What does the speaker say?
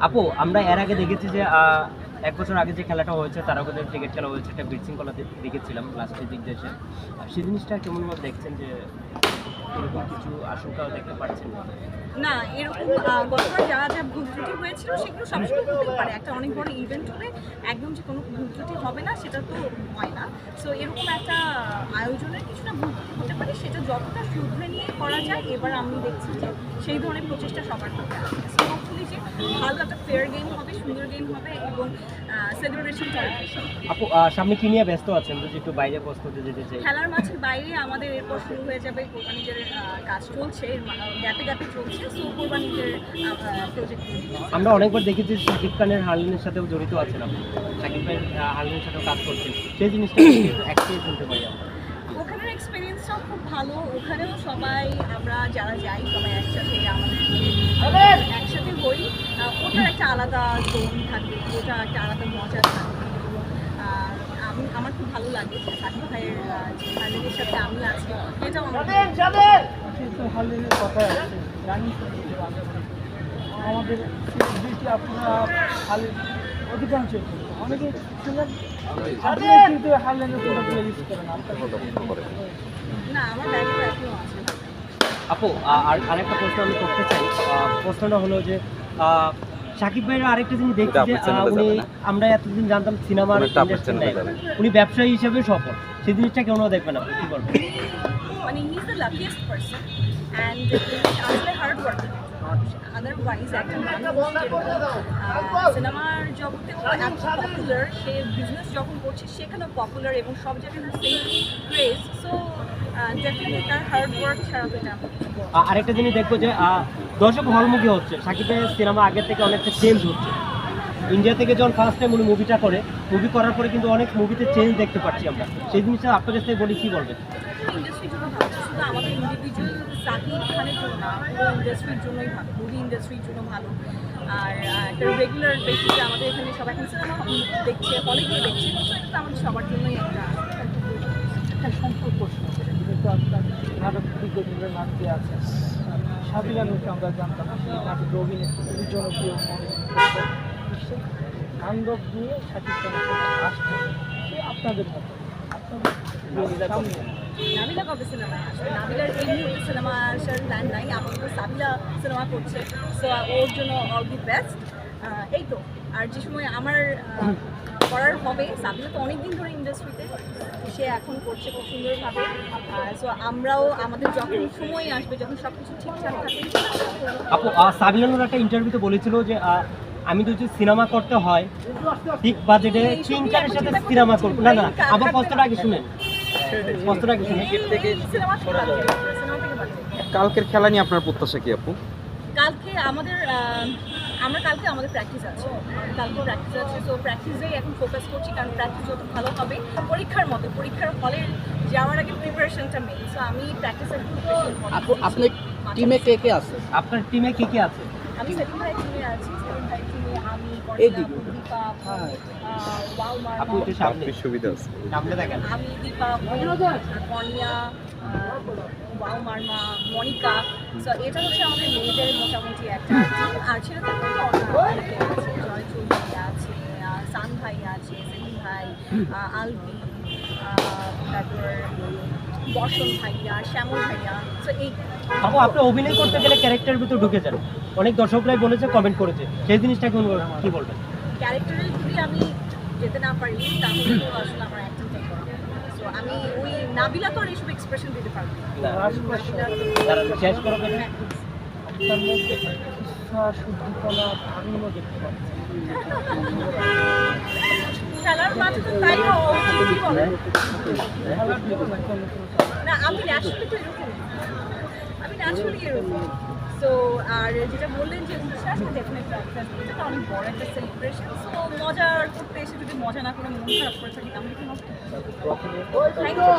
আপু আমরা এর আগে দেখেছি যে এক বছর আগে যে খেলাটা হয়েছে তারকাদের ক্রিকেট খেলা হয়েছে একটা বিশৃঙ্খলা দে- দেখেছিলাম লাস্টের দিক দেশে সেই জিনিসটা কেমনভাবে দেখছেন যে এরকম কিছু আশঙ্কাও দেখতে পাচ্ছেন না, এরকম গতবার যা যা ভুল ত্রুটি হয়েছিল সেগুলো সবসময় হতে পারে। একটা অনেক বড় ইভেন্ট হলে একদম যে কোনো ভুল ত্রুটি হবে না, সেটা তো হয় না। সো এরকম একটা আয়োজনের কিছুটা ভুল ত্রুটি হতে পারে, সেটা যতটা শুধরে নিয়ে করা যায়, এবার আমি দেখছি যে সেই ধরনের প্রচেষ্টা সবার মধ্যে আছে। হোপফুলি যে ভালো একটা ফেয়ার গেম হবে সুন্দর গেম হবে এবং সেলিব্রেশনটা আপু সামনে কি নিয়ে ব্যস্ত আছেন যদি একটু বাইরে প্রস্তুতি যেতে চাই। খেলার মাঠের বাইরে আমাদের এরপর শুরু হয়ে যাবে কোরবানিদের কাজ চলছে গ্যাপে গ্যাপে চলছে সো কোরবানিদের প্রজেক্ট আমরা অনেকবার দেখেছি শাকিব খানের হারলিনের সাথেও জড়িত আছেন আপনি। শাকিব খানের হারলিনের সাথেও কাজ করছেন। সেই জিনিসটা একটাই শুনতে পারি আমরা? ওখানের এক্সপিরিয়েন্সটাও খুব ভালো। ওখানেও সবাই আমরা যারা যাই সবাই একসাথে আমাদের হই ওটার একটা আলাদা জোন থাকে ওটা একটা আলাদা মজা থাকে। আমি আমার খুব ভালো লাগে যে সাকিব ভাইয়ের ফাইনালের সাথে আমি আছি এটাও আমার কথা আমাদের আপনারা অধিকাংশ অনেকে কিন্তু ইউজ করেন না আমার আপু আর আরেকটা প্রশ্ন আমি করতে চাই। আহ, প্রশ্নটা হলো যে আহ, সাকিব ভাইয়ের আরেকটা জিনিস দেখছি যে উনি আমরা এতদিন জানতাম সিনেমার। উনি ব্যবসায়ী হিসেবে সফল। সেই জিনিসটা কেমন দেখবে না কি বলবেন? মানে he is the luckiest person and otherwise সিনেমার জগতে পপুলার সে বিজনেস যখন করছে, সেখানেও পপুলার এবং সব জায়গায় সেম সো ডেফিনেটলি তার হার্ড ওয়ার্ক ছাড়া আরেকটা জিনিস দেখব যে দর্শক হলমুখী হচ্ছে। সাকিবের সিনেমা আগের থেকে অনেকটা চেঞ্জ হচ্ছে। ইন্ডিয়া থেকে যখন ফার্স্ট টাইম উনি মুভিটা করে মুভি করার পরে কিন্তু অনেক মুভিতে চেঞ্জ দেখতে পাচ্ছি আমরা। সেই জিনিসটা আপনার কাছ থেকে বলি কী বলবেন? আমাদের ইন্ডিভিজুয়াল সাকিব খানের জন্য ইন্ডাস্ট্রির জন্যই ভালো মুভি ইন্ডাস্ট্রির জন্য ভালো। আর একটা রেগুলার বেসিসে আমাদের এখানে সবাই এখন সিনেমা দেখছে হলে গিয়ে দেখছে তো আমাদের সবার জন্যই একটা প্রশ্ন আপনার বিজ্ঞানীদের নাম দিয়ে আছে। আমরা জানতাম সেই নাটক অভিনেত্রী খুবই জনপ্রিয় মনে আন্দব দিয়ে সাথে আসছে সে আপনাদের মতো নাবিলা কবে? আসবে? নাবিলার এই মুহূর্তে সিনেমা আসার প্ল্যান নাই আপাতত সাবিলা সিনেমা করছে। সো ওর জন্য অল দি বেস্ট এই তো। আর যে সময় আমার করার হবে সাবিলা তো অনেকদিন ধরে ইন্ডাস্ট্রিতে সে এখন করছে খুব সুন্দরভাবে। সো আমরাও আমাদের যখন সময় আসবে যখন সব কিছু ঠিকঠাক থাকবে আপু একটা ইন্টারভিউতে বলেছিল যে আমি তো যদি সিনেমা করতে হয় ঠিক বাজেটে কিংকারের সাথে সিনেমা করব। না না আমার কষ্টটা আগে শুনেন। কষ্টটা আগে শুনেন। কালকের খেলা নিয়ে আপনার প্রত্যাশা কি আপু? কালকে আমাদের আমরা কালকে আমাদের প্র্যাকটিস আছে। আমাদের কালকে প্র্যাকটিস আছে। তো প্র্যাকটিসেই এখন ফোকাস করছি কারণ প্র্যাকটিস যত ভালো হবে পরীক্ষার মতো। পরীক্ষার হলে যাওয়ার আগে প্রিপারেশনটা মেন সো আমি প্র্যাকটিসের আপু আপনার টিমে কে কে আছে? আপনার টিমে কে কে আছে? আমি ভাই টিমে আছি সেলিম ভাই টিমে আমি এইদিকে। কর্ণা, দীপা ওয়াও আপু একটু সামনে। সুবিধা আছে। সামনে দেখেন। আমি দীপা ওয়াও মার্মা মনিকা। সো এটা হচ্ছে আমাদের মেয়েদের মোটামুটি একটা আর আছে। জয় চৌধুরী আছে সান ভাই আছে সেলিম ভাই আলবি তারপর বর্ষণ ভাইয়া শ্যামল ভাইয়া সো এই আপু আপনি অভিনয় করতে গেলে ক্যারেক্টারের ভিতর ঢুকে যান অনেক দর্শকরাই বলেছে কমেন্ট করেছে সেই জিনিসটা কোন কি বলবেন ক্যারেক্টারে যদি আমি যেতে না পারি তাহলে তো আসলে আমার অ্যাক্টিংটাই সো আমি ওই নাবিলা তো আর এইসব এক্সপ্রেশন দিতে পারব শেষ হ্যাঁ, আপনার মধ্যে শুদ্ধিকলা দেখতে পাচ্ছি খেলার মাঠে তো তাই হওয়া উচিত, না আমি ন্যাচুরালি তো এরকম আমি ন্যাচুরালি এরকম। সো আর যেটা বললেন যে উচ্ছ্বাস ডেফিনেটলি এটা অনেক বড় একটা সেলিব্রেশন সো মজা করতে এসে যদি মজা না করে মন খারাপ করে থাকি তাহলে কি থ্যাংক ইউ